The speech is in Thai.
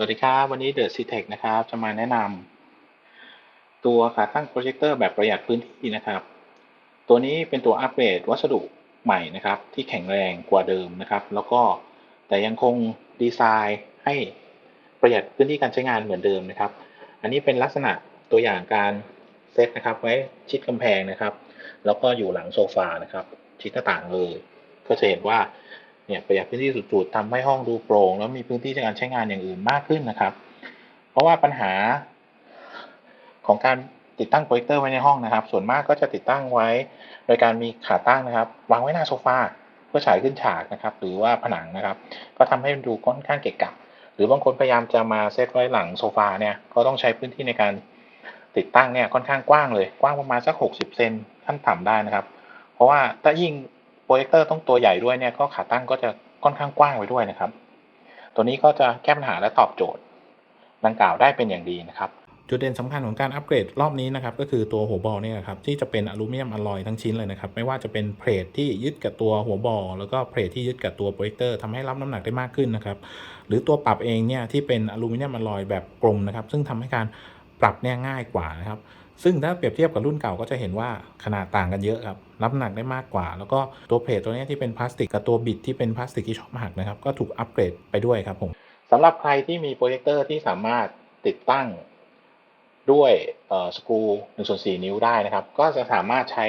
สวัสดีครับ วันนี้เดอะซีเทคนะครับ จะมาแนะนำตัวขาตั้งโปรเจคเตอร์แบบประหยัดพื้นที่นะครับ ตัวนี้เป็นตัวอัปเกรดวัสดุใหม่นะครับ ที่แข็งแรงกว่าเดิมนะครับ แล้วก็แต่ยังคงดีไซน์ให้ประหยัดพื้นที่การใช้งานเหมือนเดิมนะครับ อันนี้เป็นลักษณะตัวอย่างการเซตนะครับ ไว้ชิดกำแพงนะครับ แล้วก็อยู่หลังโซฟานะครับ ชิดหน้าต่างเลย ก็จะเห็นว่า เนี่ยประหยัดพื้นที่สุดๆทำให้ห้องดูโปร่งแล้วมีพื้นที่ในการใช้งานอย่างอื่นมากขึ้นนะครับ เพราะว่าปัญหาของการติดตั้งโปรเจคเตอร์ไว้ในห้องนะครับ ส่วนมากก็จะติดตั้งไว้ โดยการมีขาตั้งนะครับ วางไว้หน้าโซฟาเพื่อฉายขึ้นฉากนะครับ หรือว่าผนังนะครับ ก็ทำให้มันดูค่อนข้างเกะกะหรือบางคนพยายามจะมาเซตไว้หลังโซฟาเนี่ยก็ต้องใช้พื้นที่ในการติดตั้งเนี่ยค่อนข้างกว้างเลยกว้างประมาณสัก 60 เซนขั้นต่ำได้นะครับ เพราะว่าถ้ายิ่ง โปรเจคเตอร์ต้องตัวใหญ่ด้วยเนี่ยก็ขาตั้งก็จะค่อนข้างกว้างไว้ด้วยนะครับ ตัวนี้ก็จะแก้ปัญหาและตอบโจทย์ดังกล่าวได้เป็นอย่างดีนะครับจุดเด่นสำคัญของการอัปเกรดรอบนี้นะครับก็คือตัวหัวบอลเนี่ยครับที่จะเป็นอลูมิเนียมอลลอยทั้งชิ้นเลยนะครับไม่ว่าจะเป็นเพลทที่ยึดกับตัวหัวบอลแล้วก็เพลทที่ยึดกับตัวโปรเจคเตอร์ทำให้รับน้ำหนักได้มากขึ้นนะครับหรือตัวปรับเองเนี่ยที่เป็นอลูมิเนียมอลลอยแบบกลมนะครับซึ่งทำให้การปรับเนี่ยง่ายกว่านะครับ ซึ่งถ้าเปรียบเทียบกับรุ่นเก่าก็จะเห็นว่าขนาดต่างกันเยอะครับรับน้ำหนักได้มากกว่า แล้วก็ตัวเพลทตัวนี้ที่เป็นพลาสติกกับตัวบิดที่เป็นพลาสติกที่ชอบหักนะครับ ก็ถูกอัปเกรดไปด้วยครับผมสำหรับใครที่มีโปรเจคเตอร์ที่สามารถติดตั้งด้วยสกรู1ส่วน4นิ้วได้นะครับ ก็จะสามารถใช้